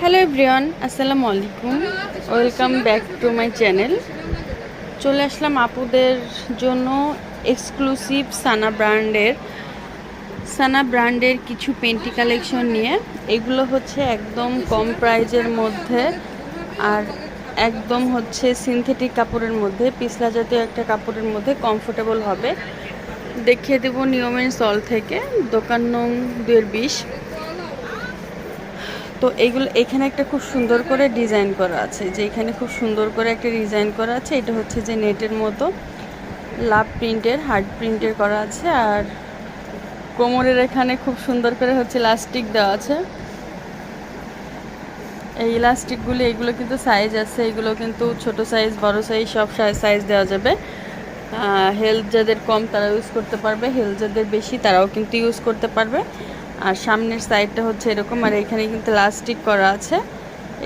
Hello everyone আসসালামু আলাইকুম welcome back to my channel চলে আসলাম আপুদের জন্য এক্সক্লুসিভ সানা ব্র্যান্ডের সানা ব্র্যান্ডের কিছু পেন্টি কালেকশন নিয়ে। এগুলো হচ্ছে একদম কম প্রাইজের মধ্যে আর একদম হচ্ছে সিনথেটিক কাপড়ের মধ্যে, পিছলা জাতীয় একটা কাপড়ের মধ্যে কমফোর্টেবল হবে। দেখিয়ে দেবো নিয়মের সল থেকে। দোকান নং দুয়ের বিশ। তো এইগুলো এখানে একটা খুব সুন্দর করে ডিজাইন করা আছে। যে এখানে খুব সুন্দর করে একটা ডিজাইন করা আছে, এটা হচ্ছে যে নেটের মতো। লাভ প্রিন্টের, হার্ড প্রিন্টের করা আছে, আর কোমরের এখানে খুব সুন্দর করে হচ্ছে লাস্টিক দেওয়া আছে। এই ইলাস্টিকগুলি, এগুলো কিন্তু সাইজ আছে, এগুলো কিন্তু ছোট সাইজ বড় সাইজ সব সাইজ দেওয়া যাবে। হেলথ যাদের কম তারা ইউজ করতে পারবে হেলথ যাদের বেশি তারাও কিন্তু ইউজ করতে পারবে। আর সামনের সাইডটা হচ্ছে এরকম, আর এখানে কিন্তু লাস্টিক করা আছে।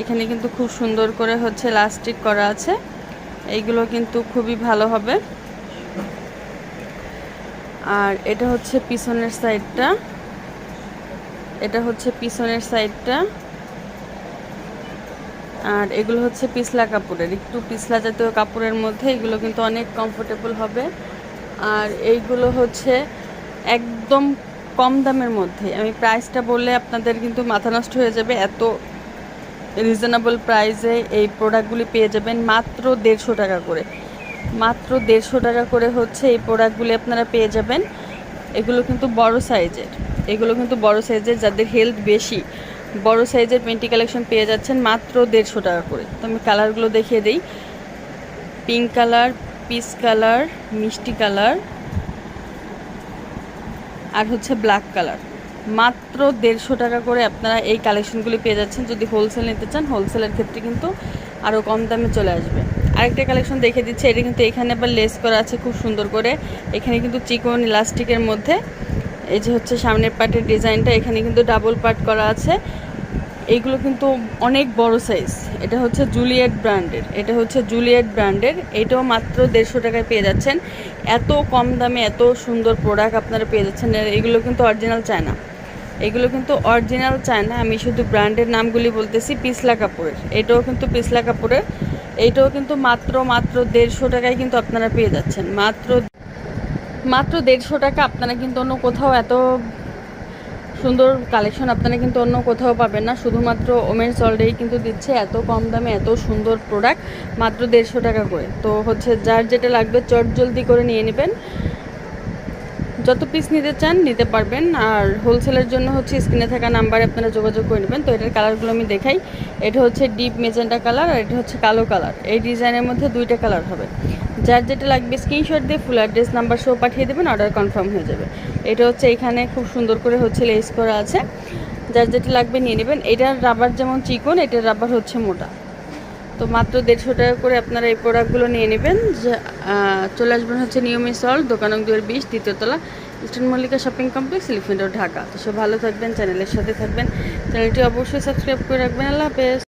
এখানে কিন্তু খুব সুন্দর করে হচ্ছে লাস্টিক করা আছে। এইগুলো কিন্তু খুবই ভালো হবে। আর এটা হচ্ছে পিছনের সাইডটা এটা হচ্ছে পিছনের সাইডটা আর এগুলো হচ্ছে পিছলা কাপড়ের, একটু পিছলা জাতীয় কাপড়ের মধ্যে এগুলো কিন্তু অনেক কমফোর্টেবল হবে। আর এইগুলো হচ্ছে একদম কম দামের মধ্যে। আমি প্রাইসটা বললে আপনাদের কিন্তু মাথা নষ্ট হয়ে যাবে। এত রিজনেবল প্রাইসে এই প্রোডাক্টগুলি পেয়ে যাবেন মাত্র দেড়শো টাকা করে। মাত্র দেড়শো টাকা করে হচ্ছে এই প্রোডাক্টগুলি আপনারা পেয়ে যাবেন। এগুলো কিন্তু বড় সাইজের এগুলো কিন্তু বড় সাইজের যাদের হেলথ বেশি, বড় সাইজের পেন্টি কালেকশন পেয়ে যাচ্ছেন মাত্র দেড়শো টাকা করে। তো আমি কালারগুলো দেখিয়ে দিই। পিঙ্ক কালার পিস কালার মিষ্টি কালার আর হচ্ছে ব্ল্যাক কালার মাত্র দেড়শো টাকা করে আপনারা এই কালেকশনগুলি পেয়ে যাচ্ছেন। যদি হোলসেল নিতে চান হোলসেলের ক্ষেত্রে কিন্তু আরও কম দামে চলে আসবে। আরেকটা কালেকশন দেখে দিচ্ছে, এটা কিন্তু এখানে আবার লেস করা আছে খুব সুন্দর করে। এখানে কিন্তু চিকন ইলাস্টিকের মধ্যে। এই যে হচ্ছে সামনের পার্টের ডিজাইনটা এখানে কিন্তু ডাবল পার্ট করা আছে। এইগুলো কিন্তু অনেক বড় সাইজ এটা হচ্ছে জুলিয়েট ব্র্যান্ডের এটা হচ্ছে জুলিয়েট ব্র্যান্ডের এটাও মাত্র দেড়শো টাকায় পেয়ে যাচ্ছেন। এত কম দামে এত সুন্দর প্রোডাক্ট আপনারা পেয়ে যাচ্ছেন। এগুলো কিন্তু অরিজিনাল চায় না এগুলো কিন্তু অরিজিনাল চায় না আমি শুধু ব্র্যান্ডের নামগুলি বলতেছি পিসলা কাপড়ের এটাও কিন্তু পিসলা কাপড়ের এইটাও কিন্তু মাত্র মাত্র দেড়শো টাকায় কিন্তু আপনারা পেয়ে যাচ্ছেন। মাত্র মাত্র দেড়শো টাকা আপনারা কিন্তু অন্য কোথাও এত সুন্দর কালেকশন আপনারা কিন্তু অন্য কোথাও পাবেন না। শুধুমাত্র ওমেন্স অলরেডি কিন্তু দিচ্ছে এত কম দামে, এত সুন্দর প্রোডাক্ট মাত্র দেড়শো টাকা করে। তো হচ্ছে যার যেটা লাগবে চট জলদি করে নিয়ে নেবেন। যত পিস নিতে চান নিতে পারবেন। আর হোলসেলের জন্য হচ্ছে স্ক্রিনে থাকা নাম্বারে আপনারা যোগাযোগ করে নেবেন। তো এটার কালারগুলো আমি দেখাই। এটা হচ্ছে ডিপ মেজেন্টা কালার আর এটা হচ্ছে কালো কালার এই ডিজাইনের মধ্যে দুইটা কালার হবে। যার যেটা লাগবে স্ক্রিনশট দিয়ে ফুল অ্যাড্রেস নাম্বার সহ পাঠিয়ে দেবেন অর্ডার কনফার্ম হয়ে যাবে। এটা হচ্ছে এখানে খুব সুন্দর করে হচ্ছে লেস করা আছে। যার যেটা লাগবে নিয়ে নেবেন। এটার রাবার যেমন চিকন এটার রাবার হচ্ছে মোটা। তো মাত্র দেড়শো টাকা করে আপনারা এই প্রোডাক্টগুলো নিয়ে নেবেন। চলে আসবেন হচ্ছে নিয়মিত সল, দোকান দুয়ের বিশ দ্বিতীয়তলা eastern Mallika shopping complex elephant Dhaka. তো সব ভালো থাকবেন চ্যানেলের সাথে থাকবেন। চ্যানেলটি অবশ্যই সাবস্ক্রাইব করে রাখবেন। আল্লাহ হাফেজ।